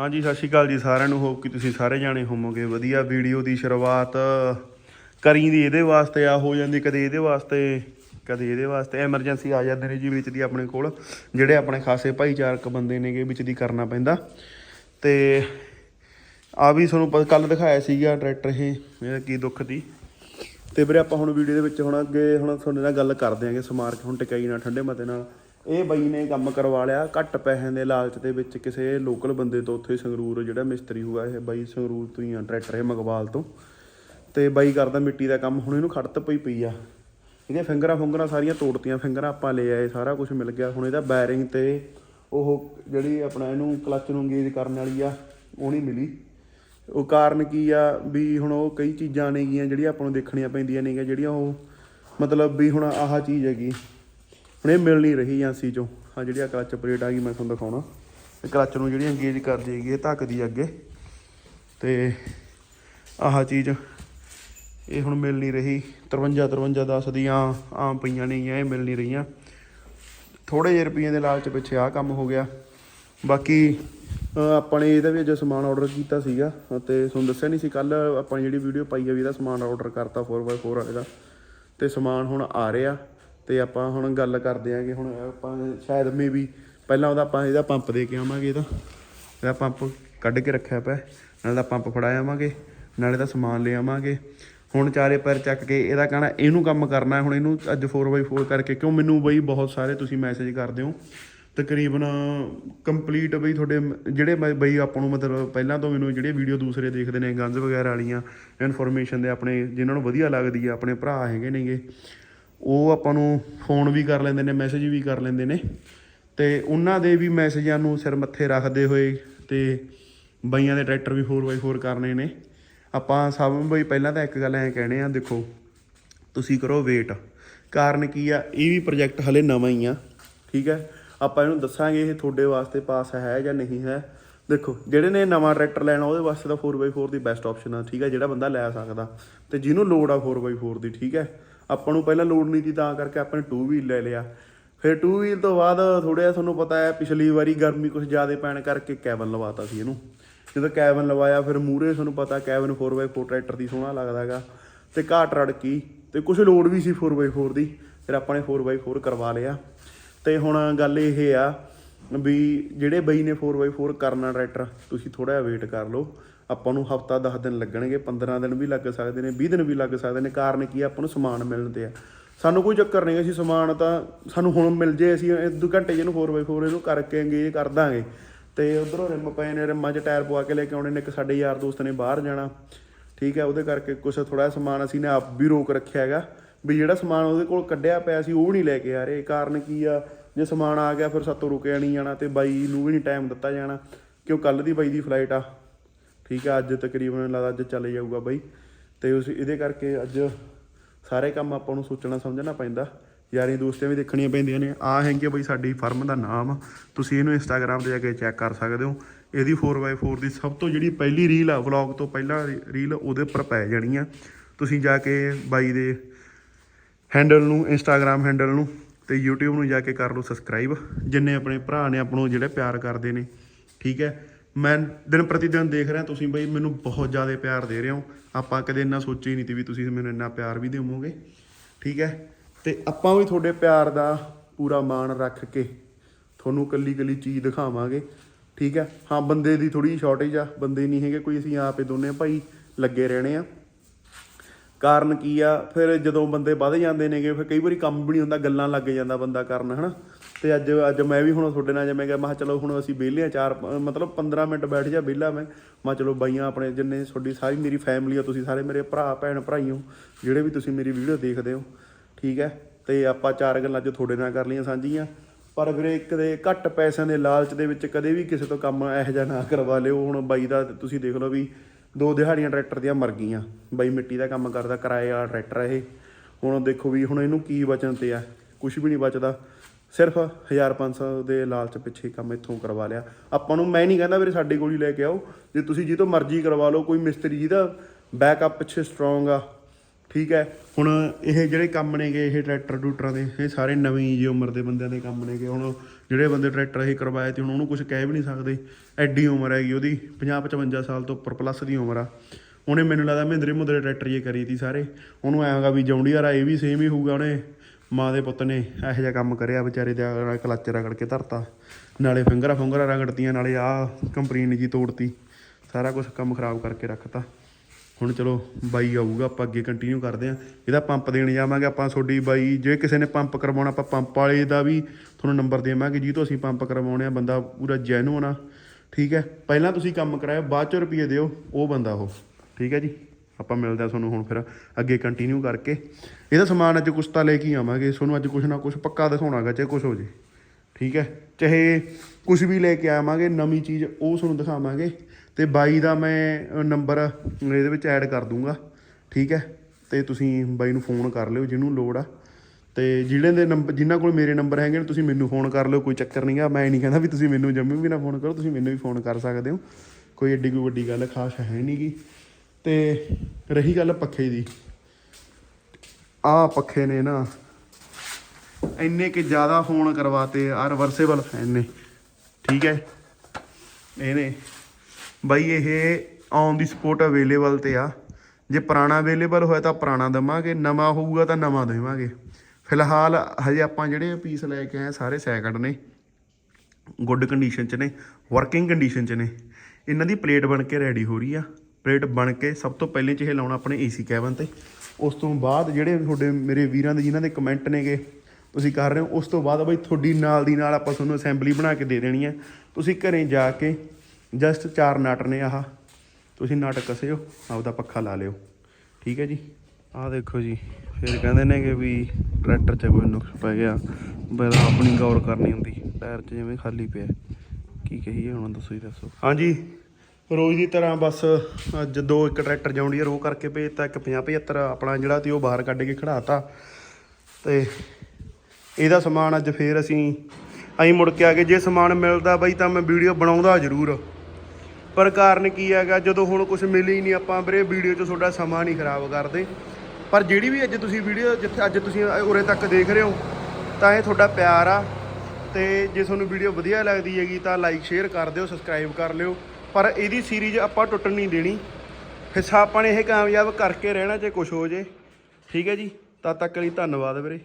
ਹਾਂਜੀ, ਸਤਿ ਸ਼੍ਰੀ ਅਕਾਲ ਜੀ ਸਾਰਿਆਂ ਨੂੰ। ਹੋਪ ਕਿ ਤੁਸੀਂ ਸਾਰੇ ਜਾਣੇ ਹੋਵੋਗੇ। ਵਧੀਆ ਵੀਡੀਓ ਦੀ ਸ਼ੁਰੂਆਤ ਕਰੀ ਦੀ ਇਹਦੇ ਵਾਸਤੇ, ਆ ਹੋ ਜਾਂਦੀ ਕਦੇ ਇਹਦੇ ਵਾਸਤੇ, ਕਦੇ ਇਹਦੇ ਵਾਸਤੇ। ਐਮਰਜੈਂਸੀ ਆ ਜਾਂਦੇ ਨੇ ਜੀ ਵਿੱਚ ਦੀ ਆਪਣੇ ਕੋਲ, ਜਿਹੜੇ ਆਪਣੇ ਖਾਸੇ ਭਾਈਚਾਰਕ ਬੰਦੇ ਨੇਗੇ ਵਿੱਚ ਦੀ ਕਰਨਾ ਪੈਂਦਾ। ਤੇ ਆ ਵੀ ਤੁਹਾਨੂੰ ਕੱਲ ਦਿਖਾਇਆ ਸੀਗਾ ਟਰੈਕਟਰ ਇਹ ਇਹਦਾ ਕੀ ਦੁੱਖ ਦੀ। ਤੇ ਵੀਰੇ ਆਪਾਂ ਹੁਣ ਵੀਡੀਓ ਦੇ ਵਿੱਚ ਹੁਣ ਅੱਗੇ ਹੁਣ ਤੁਹਾਡੇ ਨਾਲ ਗੱਲ ਕਰਦੇ ਆਂਗੇ ਸਮਾਰਕ, ਹੁਣ ਟਿਕਾਈ ਨਾਲ, ਠੰਡੇ ਮਤੇ ਨਾਲ। ਇਹ ਬਾਈ ਨੇ ਕੰਮ ਕਰਵਾ ਲਿਆ, ਘੱਟ ਪੈਸਿਆਂ ਦੇ ਲਾਲਚ ਦੇ ਵਿੱਚ ਕਿਸੇ ਲੋਕਲ ਬੰਦੇ ਤੋਂ ਉੱਥੇ ਸੰਗਰੂਰ ਜਿਹੜਾ ਮਿਸਤਰੀ ਹੋਇਆ ਇਹ ਬਾਈ ਸੰਗਰੂਰ ਤੋਂ ਹੀ ਆ ਟਰੈਕਟਰ ਇਹ ਮਗਵਾਲ ਤੋਂ। ਤੇ ਬਾਈ ਕਰਦਾ ਮਿੱਟੀ ਦਾ ਕੰਮ, ਹੁਣ ਇਹਨੂੰ ਖੜਤ ਪਈ ਪਈ ਆ। ਇਹਦੀਆਂ ਫਿੰਗਰਾਂ ਫੁੰਗਰਾਂ ਸਾਰੀਆਂ ਤੋੜਤੀਆਂ, ਫਿੰਗਰਾਂ ਆਪਾਂ ਲੈ ਆਏ, ਸਾਰਾ ਕੁਝ ਮਿਲ ਗਿਆ। ਹੁਣ ਇਹਦਾ ਬੈਰਿੰਗ ਤੇ ਉਹ ਜਿਹੜੀ ਆਪਣਾ ਇਹਨੂੰ ਕਲੱਚ ਨੂੰ ਅੰਗੇਜ ਕਰਨ ਵਾਲੀ ਆ, ਉਹ ਨਹੀਂ ਮਿਲੀ। ਉਹ ਕਾਰਨ ਕੀ ਆ ਵੀ ਹੁਣ ਉਹ ਕਈ ਚੀਜ਼ਾਂ ਨੇਗੀਆਂ ਜਿਹੜੀਆਂ ਆਪਾਂ ਨੂੰ ਦੇਖਣੀਆਂ ਪੈਂਦੀਆਂ ਨੇਗੀਆਂ, ਜਿਹੜੀਆਂ ਉਹ ਮਤਲਬ ਵੀ ਹੁਣ ਆਹ ਚੀਜ਼ ਹੈਗੀ। ਹੁਣ ਇਹ ਮਿਲ ਨਹੀਂ ਰਹੀ ਏਜੰਸੀ ਚੋਂ। ਆ ਜਿਹੜੀ ਆ ਕਲਚ ਪਲੇਟ ਆ ਗਈ, ਮੈਂ ਤੁਹਾਨੂੰ ਦਿਖਾਉਣਾ। ਇਹ ਕਲਚ ਨੂੰ ਜਿਹੜੀ ਅੰਗੇਜ ਕਰ ਦੇਗੀ ਇਹ ਧੱਕਦੀ ਅੱਗੇ। ਤੇ ਆਹ ਚੀਜ਼, ਇਹ ਹੁਣ ਮਿਲ ਨਹੀਂ ਰਹੀ। 53 53 10 ਦੀਆਂ ਆਮ ਪਈਆਂ ਨੇਗੀਆਂ ਇਹ ਮਿਲ ਨਹੀਂ ਰਹੀਆਂ। ਥੋੜੇ ਜਿਹੇ ਰੁਪਈਏ ਦੇ ਲਾਲਚ ਪਿੱਛੇ ਆਹ ਕੰਮ ਹੋ ਗਿਆ। ਬਾਕੀ ਆਪਾਂ ਨੇ ਇਹਦਾ ਵੀ ਅੱਜ ਸਮਾਨ ਆਰਡਰ ਕੀਤਾ ਸੀਗਾ। ਤੇ ਤੁਹਾਨੂੰ ਦੱਸਿਆ ਨਹੀਂ ਸੀ ਕੱਲ ਆਪਾਂ ਜਿਹੜੀ ਵੀਡੀਓ ਪਾਈ ਆ ਵੀ ਇਹਦਾ ਸਮਾਨ ਆਰਡਰ ਕਰਤਾ 4x4 ਵਾਲੇ ਦਾ। ਤੇ ਸਮਾਨ ਹੁਣ ਆ ਰਿਹਾ। ਤੇ ਆਪਾਂ ਹੁਣ ਗੱਲ ਕਰਦੇ ਆਂਗੇ, ਹੁਣ ਆਪਾਂ ਸ਼ਾਇਦ ਮੇ ਵੀ ਪਹਿਲਾਂ ਉਹਦਾ ਆਪਾਂ ਇਹਦਾ ਪੰਪ ਦੇ ਕੇ ਆਵਾਂਗੇ ਇਹਦਾ ਇਹਦਾ ਪੰਪ ਕੱਢ ਕੇ ਰੱਖਿਆ ਪਿਆ, ਨਾਲੇ ਦਾ ਪੰਪ ਫੜਾ ਆਵਾਂਗੇ, ਨਾਲੇ ਦਾ ਸਮਾਨ ਲੈ ਆਵਾਂਗੇ। ਹੁਣ ਚਾਰੇ ਪੈਰ ਚੱਕ ਕੇ ਇਹਦਾ ਕਹਣਾ, ਇਹਨੂੰ ਕੰਮ ਕਰਨਾ ਹੁਣ ਇਹਨੂੰ ਅੱਜ 4x4 ਕਰਕੇ, ਕਿਉਂ ਮੈਨੂੰ ਬਈ ਬਹੁਤ ਸਾਰੇ ਤੁਸੀਂ ਮੈਸੇਜ ਕਰਦੇ ਹੋ। ਤਕਰੀਬਨ ਕੰਪਲੀਟ ਬਈ ਤੁਹਾਡੇ ਜਿਹੜੇ ਬ- ਬਈ ਆਪਾਂ ਨੂੰ ਮਤਲਬ ਪਹਿਲਾਂ ਤੋਂ ਮੈਨੂੰ ਜਿਹੜੇ ਵੀਡੀਓ ਦੂਸਰੇ ਦੇਖਦੇ ਨੇ ਗੰਜ਼ ਵਗੈਰਾ ਵਾਲੀਆਂ ਇਨਫੋਰਮੇਸ਼ਨ ਦੇ ਆਪਣੇ, ਜਿਨ੍ਹਾਂ ਨੂੰ ਵਧੀਆ ਲੱਗਦੀ ਆ, ਆਪਣੇ ਭਰਾ ਹੈਗੇ ਨੇਗੇ। ਉਹ ਆਪਾਂ ਨੂੰ ਫੋਨ ਵੀ ਕਰ ਲੈਂਦੇ ਨੇ ਮੈਸੇਜ ਵੀ ਕਰ ਲੈਂਦੇ ਨੇ। ਤੇ ਉਹਨਾਂ ਦੇ ਵੀ ਮੈਸੇਜਾਂ ਨੂੰ ਸਿਰ ਮੱਥੇ ਰੱਖਦੇ ਹੋਏ ਤੇ ਬਈਆਂ ਦੇ ਟਰੈਕਟਰ ਵੀ 4x4 ਕਰਨੇ ਨੇ। ਆਪਾਂ ਸਭ ਨੂੰ ਬਈ ਪਹਿਲਾਂ ਤਾਂ ਇੱਕ ਗੱਲ ਐਂ ਕਹਿਣੇ ਆ, ਦੇਖੋ, ਤੁਸੀਂ ਕਰੋ ਵੇਟ ਕਾਰਨ ਕੀ ਆ, ਇਹ ਵੀ ਪ੍ਰੋਜੈਕਟ ਹਲੇ ਨਵਾਂ ਹੀ ਆ, ਠੀਕ ਹੈ ਆਪਾਂ ਇਹਨੂੰ ਦੱਸਾਂਗੇ ਇਹ ਤੁਹਾਡੇ ਵਾਸਤੇ ਪਾਸ ਹੈ ਜਾਂ ਨਹੀਂ ਹੈ। ਦੇਖੋ, ਜਿਹੜੇ ਨੇ ਨਵਾਂ ਟਰੈਕਟਰ ਲੈਣਾ, ਉਹਦੇ ਵਾਸਤੇ ਤਾਂ 4x4 ਦੀ ਬੈਸਟ ਆਪਸ਼ਨ ਆ, ਠੀਕ ਹੈ ਜਿਹੜਾ ਬੰਦਾ ਲੈ ਸਕਦਾ। ਤੇ ਜਿਹਨੂੰ ਲੋੜ ਆ 4x4 ਦੀ, ਠੀਕ ਹੈ ਆਪਾਂ ਨੂੰ ਪਹਿਲਾਂ ਲੋੜ ਨਹੀਂ ਸੀ, ਤਾਂ ਕਰਕੇ ਆਪਾਂ ਨੇ 2 ਵੀਲ ਲੈ ਲਿਆ। ਫਿਰ 2 ਵੀਲ ਤੋਂ ਬਾਅਦ ਥੋੜ੍ਹਾ ਤੁਹਾਨੂੰ ਪਤਾ ਹੈ, ਪਿਛਲੀ ਵਾਰੀ ਗਰਮੀ ਕੁਝ ਜ਼ਿਆਦਾ ਪੈਣ ਕਰਕੇ ਕੈਬਨ ਲਵਾਤਾ ਸੀ ਇਹਨੂੰ। ਜਦੋਂ ਕੈਬਨ ਲਵਾਇਆ, ਫਿਰ ਮੂਰੇ ਤੁਹਾਨੂੰ ਪਤਾ ਕੈਬਨ 4x4 ਟਰੈਕਟਰ ਦੀ ਸੋਹਣਾ ਲੱਗਦਾ ਹੈਗਾ ਤੇ ਘਾਟ ਰੜਕੀ, ਤੇ ਕੁਝ ਲੋਡ ਵੀ ਸੀ 4x4 ਦੀ, ਫਿਰ ਆਪਾਂ ਨੇ 4x4 ਕਰਵਾ ਲਿਆ। ਤੇ ਹੁਣ ਗੱਲ ਇਹ ਆ ਵੀ ਜਿਹੜੇ ਬਈ ਨੇ 4x4 ਕਰਨਾ ਟਰੈਕਟਰ ਤੁਸੀਂ ਥੋੜਾ ਜਿਹਾ ਵੇਟ ਕਰ ਲਓ। ਆਪਾਂ ਨੂੰ ਹਫਤਾ 10 ਦਿਨ ਲੱਗਣਗੇ 15 ਦਿਨ ਵੀ ਲੱਗ ਸਕਦੇ ਨੇ 20 ਦਿਨ ਵੀ ਲੱਗ ਸਕਦੇ ਨੇ, ਕਾਰਨ ਕੀ ਆ, ਆਪਾਂ ਨੂੰ ਸਮਾਨ ਮਿਲਣ ਤੇ ਆ। ਸਾਨੂੰ ਕੋਈ ਚੱਕਰ ਨਹੀਂ, ਅਸੀਂ ਸਮਾਨ ਤਾਂ ਸਾਨੂੰ ਹੁਣ ਮਿਲ ਜੇ, ਅਸੀਂ ਇੱਕ ਦੋ ਘੰਟੇ ਜਿਹਨੂੰ 4x4 ਇਹਨੂੰ ਕਰਕੇ ਅੰਗੇਜ ਕਰ ਦਾਂਗੇ। ਤੇ ਉਧਰੋਂ ਰਿਮ ਪਏ ਨੇ, ਰਿਮਾਂ 'ਚ ਟਾਇਰ ਪਵਾ ਕੇ ਲੈ ਕੇ ਆਉਣੇ ਨੇ, ਇੱਕ ਸਾਡੇ ਯਾਰ ਦੋਸਤ ਨੇ ਬਾਹਰ ਜਾਣਾ। ਠੀਕ ਹੈ ਉਹਦੇ ਕਰਕੇ ਕੁਝ ਥੋੜਾ ਸਮਾਨ ਅਸੀਂ ਨੇ ਆਪ ਵੀ ਰੋਕ ਰੱਖਿਆ ਹੈਗਾ। ਵੀ ਜਿਹੜਾ ਸਮਾਨ ਉਹਦੇ ਕੋਲ ਕੱਢਿਆ ਪਿਆ ਸੀ, ਉਹ ਵੀ ਨਹੀਂ ਲੈ ਕੇ ਆ ਰਹੇ। ਕਾਰਨ ਕੀ ਆ, ਜੇ ਸਮਾਨ ਆ ਗਿਆ, ਫਿਰ ਸਾਤੋਂ ਰੁਕਿਆ ਨਹੀਂ ਜਾਣਾ ਤੇ ਬਾਈ ਨੂੰ ਵੀ ਨਹੀਂ ਟਾਈਮ ਦਿੱਤਾ ਜਾਣਾ, ਕਿਉਂ ਕੱਲ ਦੀ ਬਾਈ ਦੀ ਫਲਾਈਟ ਆ। ਠੀਕ ਆ, ਅੱਜ ਤਕਰੀਬਨ ਲੱਗਦਾ ਅੱਜ ਚੱਲੇ ਜਾਊਗਾ ਬਾਈ। ਤੇ ਉਸ ਇਹਦੇ ਕਰਕੇ ਅੱਜ ਸਾਰੇ ਕੰਮ ਆਪਾਂ ਨੂੰ ਸੋਚਣਾ ਸਮਝਣਾ ਪੈਂਦਾ। ਯਾਰੀ ਦੋਸਤੀਆਂ ਵੀ ਦੇਖਣੀਆਂ ਪੈਂਦੀਆਂ ਨੇ। ਆ ਹੈਗੀ ਆ ਬਈ ਸਾਡੀ ਫਰਮ ਦਾ ਨਾਮ। ਤੁਸੀਂ ਇਹਨੂੰ ਇੰਸਟਾਗ੍ਰam ਤੇ ਜਾ ਕੇ ਚੈੱਕ ਕਰ ਸਕਦੇ ਹੋ। ਇਹਦੀ 4x4 ਦੀ ਸਭ ਤੋਂ ਜਿਹੜੀ ਪਹਿਲੀ ਰੀਲ ਆ ਵਲੌਗ ਤੋਂ ਪਹਿਲਾਂ ਰੀਲ ਉਹਦੇ ਉੱਪਰ ਪੈ ਜਾਣੀ ਆ। ਤੁਸੀਂ ਜਾ ਕੇ ਬਾਈ ਦੇ ਹੈਂਡਲ ਨੂੰ ਇੰਸਟਾਗ੍ਰam ਹੈਂਡਲ ਨੂੰ ਤੇ YouTube ਨੂੰ ਜਾ ਕੇ ਕਰ ਲਓ ਸਬਸਕ੍ਰਾਈਬ ਜਿੰਨੇ ਆਪਣੇ ਭਰਾ ਨੇ, ਆਪਾਂ ਨੂੰ ਜਿਹੜੇ ਪਿਆਰ ਕਰਦੇ ਨੇ। ਠੀਕ ਹੈ। ਮੈਂ ਦਿਨ ਪ੍ਰਤੀ ਦਿਨ ਦੇਖ ਰਿਹਾ, ਤੁਸੀਂ ਬਈ ਮੈਨੂੰ ਬਹੁਤ ਜ਼ਿਆਦਾ ਪਿਆਰ ਦੇ ਰਹੇ ਹੋ। ਆਪਾਂ ਕਦੇ ਇੰਨਾ ਸੋਚਿਆ ਹੀ ਨਹੀਂ ਸੀ ਵੀ ਤੁਸੀਂ ਮੈਨੂੰ ਇੰਨਾ ਪਿਆਰ ਵੀ ਦੇਵੋਗੇ। ਠੀਕ ਹੈ? ਤੇ ਆਪਾਂ ਵੀ ਤੁਹਾਡੇ ਪਿਆਰ ਦਾ ਪੂਰਾ ਮਾਣ ਰੱਖ ਕੇ ਤੁਹਾਨੂੰ ਕੱਲੀ ਕੱਲੀ ਚੀਜ਼ ਦਿਖਾਵਾਂਗੇ। ਠੀਕ ਹੈ? ਹਾਂ, ਬੰਦੇ ਦੀ ਥੋੜੀ ਸ਼ਾਰਟੇਜ ਆ, ਬੰਦੇ ਨਹੀਂ ਹੈਗੇ, ਕੋਈ ਅਸੀਂ ਆਪੇ ਦੋਨੇ ਭਾਈ ਲੱਗੇ ਰਹਿਣੇ ਆ। ਕਾਰਨ ਕੀ ਆ? ਫਿਰ ਜਦੋਂ ਬੰਦੇ ਵੱਧ ਜਾਂਦੇ ਨੇਗੇ, ਫਿਰ ਕਈ ਵਾਰੀ ਕੰਮ ਵੀ ਨਹੀਂ ਹੁੰਦਾ, ਗੱਲਾਂ ਲੱਗ ਜਾਂਦਾ ਬੰਦਾ ਕਰਨ, ਹਨਾ? ਤੇ ਅੱਜ ਅੱਜ ਮੈਂ ਵੀ ਹੁਣ ਤੁਹਾਡੇ ਨਾਲ ਜਿਵੇਂ ਕਿ ਮੈਂ ਚਲੋ ਹੁਣ ਅਸੀਂ ਵਿਹਲੇ ਆ, ਚਾਰ, ਮਤਲਬ 15 ਮਿੰਟ ਬੈਠ ਜਾ ਵਿਹਲਾ ਮੈਂ। ਮੈਂ ਚਲੋ ਬਾਈਆਂ ਆਪਣੇ ਜਿੰਨੇ ਤੁਹਾਡੀ ਸਾਰੀ ਮੇਰੀ ਫੈਮਿਲੀ ਆ, ਤੁਸੀਂ ਸਾਰੇ ਮੇਰੇ ਭਰਾ, ਭੈਣ ਭਰਾਈਓ ਜਿਹੜੇ ਵੀ ਤੁਸੀਂ ਮੇਰੀ ਵੀਡੀਓ ਦੇਖਦੇ ਹੋ, ਠੀਕ ਹੈ? ਤੇ ਆਪਾਂ ਚਾਰ ਗੱਲਾਂ ਅੱਜ ਤੁਹਾਡੇ ਨਾਲ ਕਰ ਲਈਆਂ ਸਾਂਝੀਆਂ। ਪਰ ਵੀਰੇ ਕਦੇ ਘੱਟ ਪੈਸਿਆਂ ਦੇ ਲਾਲਚ ਦੇ ਵਿੱਚ ਕਦੇ ਵੀ ਕਿਸੇ ਤੋਂ ਕੰਮ ਇਹੋ ਜਿਹਾ ਨਾ ਕਰਵਾ ਲਿਓ। ਹੁਣ ਬਾਈ ਦਾ ਤੁਸੀਂ ਦੇਖ ਲਓ ਵੀ ਦੋ ਦਿਹਾੜੀਆਂ ਟਰੈਕਟਰ ਦੀਆਂ ਮਰ ਗਈਆਂ। ਬਾਈ ਮਿੱਟੀ ਦਾ ਕੰਮ ਕਰਦਾ, ਕਿਰਾਏ ਵਾਲਾ ਟਰੈਕਟਰ ਇਹ। ਹੁਣ ਦੇਖੋ ਵੀ ਹੁਣ ਇਹਨੂੰ ਕੀ ਬਚਣ ਤੇ ਆ। ਕੁਝ ਵੀ ਨਹੀਂ ਬਚਦਾ। ਸਿਰਫ 1500 ਦੇ ਲਾਲਚ ਪਿੱਛੇ ਕੰਮ ਇੱਥੋਂ ਕਰਵਾ ਲਿਆ। ਆਪਾਂ ਨੂੰ ਮੈਂ ਨਹੀਂ ਕਹਿੰਦਾ ਵੀਰੇ ਸਾਡੇ ਕੋਲ ਹੀ ਲੈ ਕੇ ਆਓ। ਜੇ ਤੁਸੀਂ ਜਿੱਦੋਂ ਮਰਜ਼ੀ ਕਰਵਾ ਲਓ, ਕੋਈ ਮਿਸਤਰੀ ਜਿਹਦਾ ਬੈਕਅਪ ਪਿੱਛੇ ਸਟਰੋਂਗ ਆ, ਠੀਕ ਹੈ। ਹੁਣ ਇਹ ਜਿਹੜੇ ਕੰਮ ਨੇਗੇ, ਇਹ ਟਰੈਕਟਰ ਟੂਟਰਾਂ ਦੇ, ਇਹ ਸਾਰੇ ਨਵੀਂ ਜੀ ਉਮਰ ਦੇ ਬੰਦਿਆਂ ਦੇ ਕੰਮ ਨੇਗੇ। ਹੁਣ ਜਿਹੜੇ ਬੰਦੇ ਟਰੈਕਟਰ ਇਹ ਕਰਵਾਏ ਤੇ ਹੁਣ ਉਹਨੂੰ ਕੁਝ ਕਹਿ ਵੀ ਨਹੀਂ ਸਕਦੇ। ਐਡੀ ਉਮਰ ਹੈਗੀ ਉਹਦੀ 50 55 ਸਾਲ ਤੋਂ ਉੱਪਰ ਪਲੱਸ ਦੀ ਉਮਰ ਆ। ਉਹਨੇ ਮੈਨੂੰ ਲੱਗਦਾ ਮਹਿੰਦਰੇ ਮੁੰਦਰੇ ਟਰੈਕਟਰ ਜੇ ਕਰੀ ਤੀ ਸਾਰੇ। ਉਹਨੂੰ ਐਂ ਹੈਗਾ ਵੀ ਜੌਂਡੀਆਰ ਆ ਇਹ ਵੀ ਸੇਮ ਹੀ ਹੋਊਗਾ ਉਹਨੇ। ਮਾਂ ਦੇ ਪੁੱਤ ਨੇ ਇਹੋ ਜਿਹਾ ਕੰਮ ਕਰਿਆ, ਵਿਚਾਰੇ ਦੇ ਨਾਲ ਕਲੱਚ ਰਗੜ ਕੇ ਧਰਤਾ। ਨਾਲੇ ਫਿੰਗਰਾਂ ਫੁੰਗਰਾਂ ਰਗੜਤੀਆਂ, ਨਾਲੇ ਆਹ ਕੰਪਨੀ ਜੀ ਤੋੜਤੀ। ਸਾਰਾ ਕੁਝ ਕੰਮ ਖਰਾਬ ਕਰਕੇ ਰੱਖਤਾ। ਹੁਣ ਚਲੋ ਬਾਈ ਆਊਗਾ, ਆਪਾਂ ਅੱਗੇ ਕੰਟੀਨਿਊ ਕਰਦੇ ਆਂ। ਇਹਦਾ ਪੰਪ ਦੇਣ ਜਾਵਾਂਗੇ ਆਪਾਂ ਤੁਹਾਡੀ ਬਾਈ। ਜੇ ਕਿਸੇ ਨੇ ਪੰਪ ਕਰਵਾਉਣਾ, ਆਪਾਂ ਪੰਪ ਵਾਲੇ ਦਾ ਵੀ ਤੁਹਾਨੂੰ ਨੰਬਰ ਦੇਵਾਂਗੇ। ਜੀ ਤੋਂ ਅਸੀਂ ਪੰਪ ਕਰਵਾਉਣੇ ਆ, ਬੰਦਾ ਪੂਰਾ ਜੈਨੂਨ ਆ। ਠੀਕ ਹੈ? ਪਹਿਲਾਂ ਤੁਸੀਂ ਕੰਮ ਕਰਾਇਆ ਬਾਅਦ ਚ ਰੁਪਏ ਦਿਓ, ਉਹ ਬੰਦਾ ਉਹ। ਠੀਕ ਹੈ ਜੀ? ਆਪਾਂ ਮਿਲਦੇ ਆ ਤੁਹਾਨੂੰ ਹੁਣ ਫਿਰ ਅੱਗੇ ਕੰਟੀਨਿਊ ਕਰਕੇ। ਇਹਦਾ ਸਮਾਨ ਅੱਜ ਕੁਛ ਤਾਂ ਲੈ ਕੇ ਆਵਾਂਗੇ, ਤੁਹਾਨੂੰ ਅੱਜ ਕੁਛ ਨਾ ਕੁਛ ਪੱਕਾ ਦਿਖਾਉਣਾਗਾ, ਚਾਹੇ ਕੁਛ ਹੋ ਜੇ। ਠੀਕ ਹੈ? ਚਾਹੇ ਕੁਝ ਵੀ ਲੈ ਕੇ ਆਵਾਂਗੇ, ਨਵੀਂ ਚੀਜ਼ ਉਹ ਤੁਹਾਨੂੰ ਦਿਖਾਵਾਂਗੇ। ਤੇ ਬਾਈ ਦਾ ਮੈਂ ਨੰਬਰ ਇਹਦੇ ਵਿੱਚ ਐਡ ਕਰ ਦੂੰਗਾ। ਠੀਕ ਹੈ? ਤੇ ਤੁਸੀਂ ਬਾਈ ਨੂੰ ਫੋਨ ਕਰ ਲਿਓ, ਜਿਹਨੂੰ ਲੋੜ ਆ। ਤੇ ਜਿਹੜੇ ਦੇ ਨੰਬਰ ਜਿਨ੍ਹਾਂ ਕੋਲ ਮੇਰੇ ਨੰਬਰ ਹੈਗੇ ਨੇ, ਤੁਸੀਂ ਮੈਨੂੰ ਫੋਨ ਕਰ ਲਿਓ, ਕੋਈ ਚੱਕਰ ਨਹੀਂ ਆ ਮੈਂ ਨਹੀਂ ਕਹਿੰਦਾ ਵੀ ਤੁਸੀਂ ਮੈਨੂੰ ਜੰਮੂ ਵੀ ਨਾ ਫੋਨ ਕਰੋ, ਤੁਸੀਂ ਮੈਨੂੰ ਵੀ ਫੋਨ ਕਰ ਸਕਦੇ ਹੋ। ਕੋਈ ਐਡੀ ਕੋਈ ਵੱਡੀ ਗੱਲ ਖਾਸ ਹੈ ਨਹੀਂਗੀ ਤੇ ਰਹੀ ਗੱਲ ਪੱਖੇ ਦੀ। ਆ ਪੱਖੇ ਨੇ ਨਾ, ਇੰਨੇ ਕਿ ਜ਼ਿਆਦਾ ਹੋਣ ਕਰਵਾਤੇ ਆ ਰਿਵਰਸੇਬਲ ਫੈਨ ਨੇ। ਠੀਕ ਹੈ? ਇਹਨੇ ਬਾਈ ਇਹ ਔਨ ਦੀ ਸਪੋਰਟ ਅਵੇਲੇਬਲ ਤੇ ਆ। ਜੇ ਪੁਰਾਣਾ ਅਵੇਲੇਬਲ ਹੋਇਆ ਤਾਂ ਪੁਰਾਣਾ ਦਵਾਂਗੇ, ਨਵਾਂ ਹੋਊਗਾ ਤਾਂ ਨਵਾਂ ਦੇਵਾਂਗੇ। ਫਿਲਹਾਲ ਹਜੇ ਆਪਾਂ ਜਿਹੜੇ ਪੀਸ ਲੈ ਕੇ ਆਏ ਸਾਰੇ ਸੈਕਿੰਡ ਨੇ। ਗੁੱਡ ਕੰਡੀਸ਼ਨ ਚ ਨੇ ਵਰਕਿੰਗ ਕੰਡੀਸ਼ਨ ਚ ਨੇ। ਇਹਨਾਂ ਦੀ ਪਲੇਟ ਬਣ ਕੇ ਰੈਡੀ ਹੋ ਰਹੀ ਆ। ਪਲੇਟ ਬਣ ਕੇ ਸਭ ਤੋਂ ਪਹਿਲੇ ਚ ਇਹ ਲਾਉਣਾ ਆਪਣੇ ਏਸੀ ਕੈਬਨ ਤੇ। ਉਸ ਤੋਂ ਬਾਅਦ ਜਿਹੜੇ ਤੁਹਾਡੇ ਮੇਰੇ ਵੀਰਾਂ ਦੇ ਜਿਨ੍ਹਾਂ ਦੇ ਕਮੈਂਟ ਨੇਗੇ ਤੁਸੀਂ ਕਰ ਰਹੇ ਹੋ। ਉਸ ਤੋਂ ਬਾਅਦ ਬਈ ਤੁਹਾਡੀ ਨਾਲ ਦੀ ਨਾਲ ਆਪਾਂ ਤੁਹਾਨੂੰ ਅਸੈਂਬਲੀ ਬਣਾ ਕੇ ਦੇ ਦੇਣੀ ਹੈ। ਤੁਸੀਂ ਘਰੇ ਜਾ ਕੇ ਜਸਟ ਚਾਰ ਨਟ ਨੇ ਆਹ। ਤੁਸੀਂ ਨਟ ਕਸਿਓ ਆਪਦਾ ਪੱਖਾ ਲਾ ਲਿਓ। ਠੀਕ ਹੈ ਜੀ? ਆਹ ਦੇਖੋ ਜੀ ਫਿਰ ਕਹਿੰਦੇ ਨੇ ਕਿ ਵੀ ਟਰੈਕਟਰ 'ਚ ਕੋਈ ਨੁਕਸ ਪੈ ਗਿਆ। ਪਹਿਲਾਂ ਆਪਣੀ ਗੌਰ ਕਰਨੀ ਹੁੰਦੀ ਟਾਇਰ 'ਚ ਜਿਵੇਂ ਖਾਲੀ ਪਿਆ। ਕੀ ਕਹੀਏ ਹੁਣ ਦੱਸੋ ਹੀ ਦੱਸੋ। ਹਾਂਜੀ। ਰੋਜ਼ ਦੀ ਤਰ੍ਹਾਂ ਬਸ, ਅੱਜ ਦੋ ਇੱਕ ਟਰੈਕਟਰ ਜਾਉਂਦੀ ਰੋ ਕਰਕੇ ਭੇਜਤਾ, ਇੱਕ 50 75 ਆਪਣਾ ਜਿਹੜਾ ਤੀ ਉਹ ਬਾਹਰ ਕੱਢ ਕੇ ਖੜਾਤਾ। ਤੇ ਇਹਦਾ ਸਮਾਨ ਅੱਜ ਫੇਰ ਅਸੀਂ ਅਸੀਂ ਮੁੜ ਕੇ ਆ ਕੇ ਜੇ ਸਮਾਨ ਮਿਲਦਾ ਬਈ ਤਾਂ ਮੈਂ ਵੀਡੀਓ ਬਣਾਉਂਦਾ ਜ਼ਰੂਰ। ਪਰ ਕਾਰਨ ਕੀ ਹੈਗਾ, ਜਦੋਂ ਹੁਣ ਕੁਝ ਮਿਲੇ ਹੀ ਨਹੀਂ ਆਪਾਂ ਵੀਰੇ, ਵੀਡੀਓ 'ਚ ਤੁਹਾਡਾ ਸਮਾਂ ਨਹੀਂ ਖਰਾਬ ਕਰਦੇ। ਪਰ ਜਿਹੜੀ ਵੀ ਅੱਜ ਤੁਸੀਂ ਵੀਡੀਓ, ਜਿੱਥੇ ਅੱਜ ਤੁਸੀਂ ਉਰੇ ਤੱਕ ਦੇਖ ਰਹੇ ਹੋ, ਤਾਂ ਇਹ ਤੁਹਾਡਾ ਪਿਆਰ ਆ। ਤੇ ਜੇ ਤੁਹਾਨੂੰ ਵੀਡੀਓ ਵਧੀਆ ਲੱਗਦੀ ਹੈਗੀ ਤਾਂ ਲਾਈਕ ਸ਼ੇਅਰ ਕਰ ਦਿਓ ਸਬਸਕ੍ਰਾਈਬ ਕਰ ਲਿਓ। ਪਰ ਇਹਦੀ ਸੀਰੀਜ਼ ਆਪਾਂ ਟੁੱਟਣ ਨਹੀਂ ਦੇਣੀ। ਹਿੱਸਾ ਆਪਾਂ ਨੇ ਇਹ ਕਾਮਯਾਬ ਕਰਕੇ ਰਹਿਣਾ ਜੇ ਕੁਝ ਹੋ ਜੇ। ਠੀਕ ਹੈ ਜੀ। ਤਦ ਤੱਕ ਲਈ ਧੰਨਵਾਦ ਵੀਰੇ।